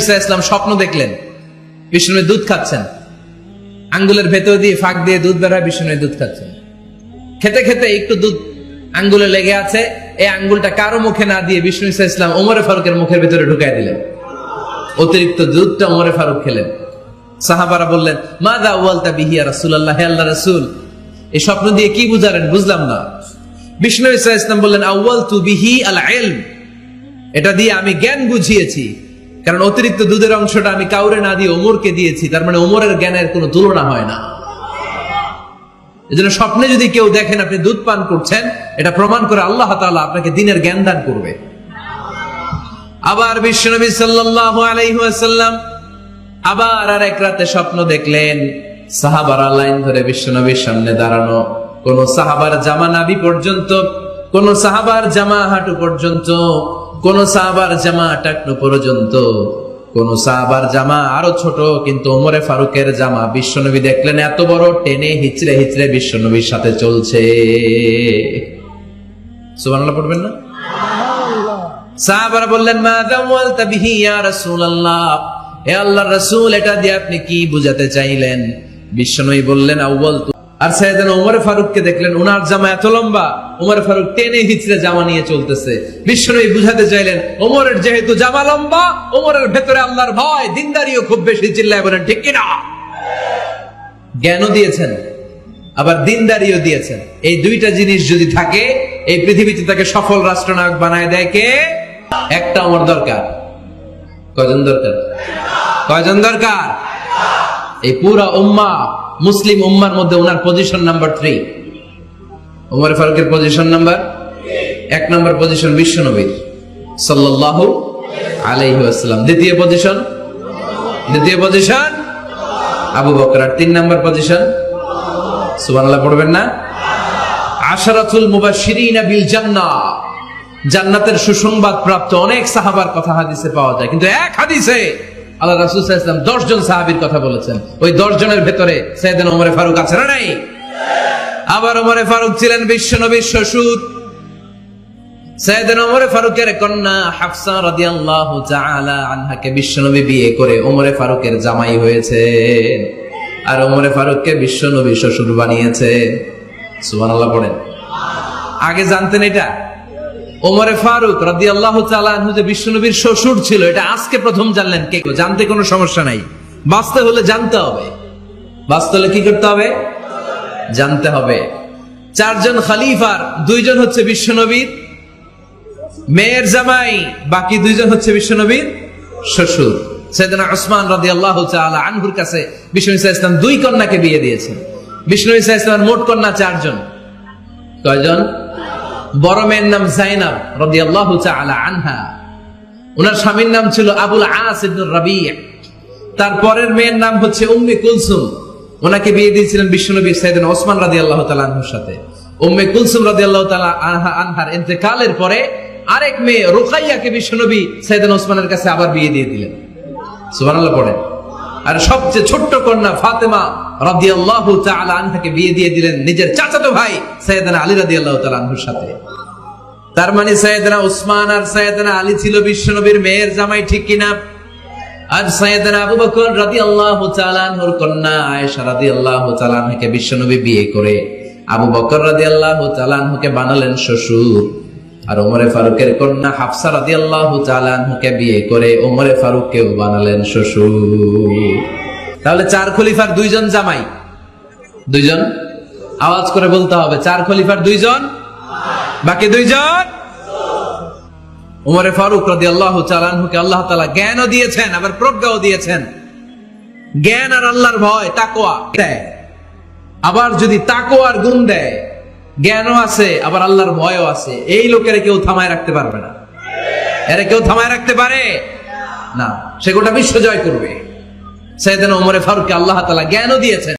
ইসা ইসলাম স্বপ্ন দেখলেন বিষ্ণুনবী দুধ খাচ্ছেন। আঙ্গুলের ভেতর দিয়ে ফাঁক দিয়ে দুধ বেরোয় বিষ্ণুনবী দুধ খাচ্ছেন। খেতে খেতে একটু দুধ আঙ্গুলে লেগে আছে, এই আঙ্গুলটা কারও মুখে না দিয়ে বিষ্ণু ইসা ইসলাম ওমরে ফারুকের মুখের ভেতরে ঢুকাই দিলেন। অতিরিক্ত দুধটা ওমরে ফারুক খেলেন। সাহাবারা বললেন মা দা ওয়ালতা বিহিয়া রাসূলুল্লাহ, হে আল্লাহ রাসুল, এই স্বপ্ন দিয়ে কি বুঝালেন? বুঝলাম না। বিষ্ণু ইসা ইসলাম বললেন আউয়াল তু বিহি আল এটা দিয়ে আমি জ্ঞান বুঝিয়েছি। কারণ অতিরিক্ত দুধের অংশটা আমি কাউরে না দিয়ে ওমরকে দিয়েছি, তার মানে ওমরের জ্ঞানের কোনো তুলনা হয় না। এজন্য স্বপ্নে যদি কেউ দেখেন আপনি দুধ পান করছেন, এটা প্রমাণ করে আল্লাহ তাআলা আপনাকে দিনের জ্ঞান দান করবে। আবার বিশ্বনবী সাল্লাল্লাহু আলাইহি ওয়াসাল্লাম আবার আর এক রাতে স্বপ্ন দেখলেন, সাহাবারা লাইন ধরে বিশ্বনবীর সামনে দাঁড়ানো। কোন সাহাবার জামা নাবি পর্যন্ত, কোন সাহাবার জামা হাঁটু পর্যন্ত কোন সাহাবার জামা টাকনো পর্যন্ত। কোন সাহাবার জামা আরও ছোট, কিন্তু ওমরে ফারুকের জামা বিশ্বনবী দেখলেন এত বড়, টেনে হিচড়ে হিচড়ে বিশ্বনবীর সাথে চলছে। সুবহানাল্লাহ পড়বেন না? সাহাবারা বললেন, মা দাওয়ালতা ইয়া রাসূলুল্লাহ। আল্লাহর রাসূল, এটা দিয়ে আপনি কি বুঝাতে চাইলেন? বিশ্বনবী বললেন, আউয়াল আর সাইয়েদানা ওমর ফারুককে দেখলেন ওনার জামা এত লম্বা। ওমর ফারুক টেনে হিচড়ে জামা নিয়ে চলতেছে। বিশ্বনবী বুঝাতে চাইলেন, ওমরের যেহেতু জামা লম্বা, ওমরের ভেতরে আল্লাহর ভয়, দিনদারিও খুব বেশি। চিল্লায় বলেন, ঠিক কিনা? জ্ঞানও দিয়েছেন, আবার দিনদারিও দিয়েছেন। এই দুইটা জিনিস যদি থাকে, এই পৃথিবীতে তাকে সফল রাষ্ট্রনায়ক বানায় দেয় কে? একটা আমার দরকার। কয়জন দরকার? কয়জন দরকার? এই পুরা উম্মা, মুসলিম উম্মার মধ্যে ওনার পজিশন নাম্বার থ্রি উমর ফারুকের পজিশন নাম্বার এক নাম্বার পজিশন বিশ্ব নবীর, সাল্লাল্লাহু আলাইহি ওয়াসাল্লাম। দ্বিতীয় পজিশন দ্বিতীয় পজিশন আবু বকর। আর তিন নাম্বার পজিশন সুবহানাল্লাহ, পড়বেন না? আশারাতুল মুবাশশিরিনা বিল জান্নাহ। জান্নাতের সুসংবাদ প্রাপ্ত অনেক সাহাবার কথা হাদিসে পাওয়া যায়, কিন্তু এক হাদিসে আল্লাহ রাসূল সাল্লাল্লাহু আলাইহি ওয়াসাল্লাম 10 জন সাহাবীর কথা বলেছেন। ওই 10 জনের ভেতরে সাইয়েদনা ওমরে ফারুক আছে না নাই? আবার ওমরে ফারুক ছিলেন বিশ্বনবীর শ্বশুর। সাইয়েদনা ওমর ফারুকের কন্যা হাফসা রাদিয়াল্লাহু তাআলা আনহাকে বিশ্বনবী বিয়ে করে ওমর ফারুকের জামাই হয়েছে। আর ওমরে ফারুককে বিশ্বনবী শ্বশুর বানিয়েছে। সুবহানাল্লাহ পড়েন। আগে জানতেন এটা? ওমরে ফারুক রাদিয়াল্লাহু আল্লাহ যে বিশ্বনবীর শ্বশুর ছিল, এটা আজকে প্রথম জানলেন কে জানতে কোনো সমস্যা নাই। বাঁচতে হলে জানতে হবে। বাঁচতে হলে কি করতে হবে? জানতে হবে। চারজন খালিফার, দুইজন হচ্ছে বিশ্বনবীর মেয়ের জামাই, বাকি দুইজন হচ্ছে বিশ্বনবীর শ্বশুর। সেদিন ওসমান রাদি আল্লাহ আনহুর কাছে বিষ্ণু ইসা ইসলাম দুই কন্যাকে বিয়ে দিয়েছেন। বিষ্ণু ইসা ইসলামের মোট কন্যা চারজন। কয়জন? বড় মেয়ের নাম জাইনাব রদি আল্লাহ আনহা। ওনার স্বামীর নাম ছিল আবুল আস রাবি। তারপরের মেয়ের নাম হচ্ছে উম্মে কুলসুম। ওনাকে বিয়ে দিয়েছিলেন বিশ্বনবী সাইদিন ওসমান রাদি আল্লাহ আনহুর সাথে। উম্মে কুলসুম রাদি আল্লাহ আনহার ইন্তেকালের পরে আরেক মেয়ে রোকাইয়াকে বিশ্বনবী সাইদিন ওসমানের কাছে আবার বিয়ে দিয়ে দিলেন। সুবহানাল্লাহ পড়ে আর সবচেয়ে ছোট্ট কন্যা ফাতেমা রাদিয়াল্লাহু তাআলা আনহাকে বিয়ে দিয়ে দিলেন নিজের চাচাতো ভাই সাইয়েদনা আলী রাদিয়াল্লাহু তাআলা আনহুর সাথে। তার মানে সাইয়েদনা উসমান আর সাইয়েদনা আলী ছিল বিশ্বনবীর মেয়ের জামাই, ঠিক কিনা আর সাইয়েদনা আবু বকর রাদিয়াল্লাহু তাআলা আনহুর কন্যা আয়েশা রাদিয়াল্লাহু তাআলা আনহাকে বিশ্বনবী বিয়ে করে আবু বকর রাদিয়াল্লাহু তাআলা আনহুকে বানালেন শ্বশুর। আর ওমরে ফারুকের কন্যা হাফসা রাদিয়াল্লাহু তাআলা আনহুকে বিয়ে করে ওমরে ফারুককেও বানালেন শ্বশুর। তাহলে চার খলিফার দুইজন জামাই। দুইজন? আওয়াজ করে বলতে হবে, চার খলিফার দুইজন? বাকি দুইজন? উমরে ফারুক রাদিয়াল্লাহু তাআলা আনহুকে আল্লাহ তাআলা জ্ঞানও দিয়েছেন, আবার প্রজ্ঞাও দিয়েছেন। জ্ঞান আর আল্লাহর ভয়, তাকওয়া। দেয় আবার যদি তাকওয়ার গুণ দেয়, জ্ঞানও আছে, আবার আল্লাহর ভয়ও আছে। এই লোকেরা কেউ থামায় রাখতে পারবে না। এরা কেউ থামায় রাখতে পারে? না। সে গোটা বিশ্ব জয় করবে। সেদিন ওমরে ফারুককে আল্লাহ তালা জ্ঞানও দিয়েছেন।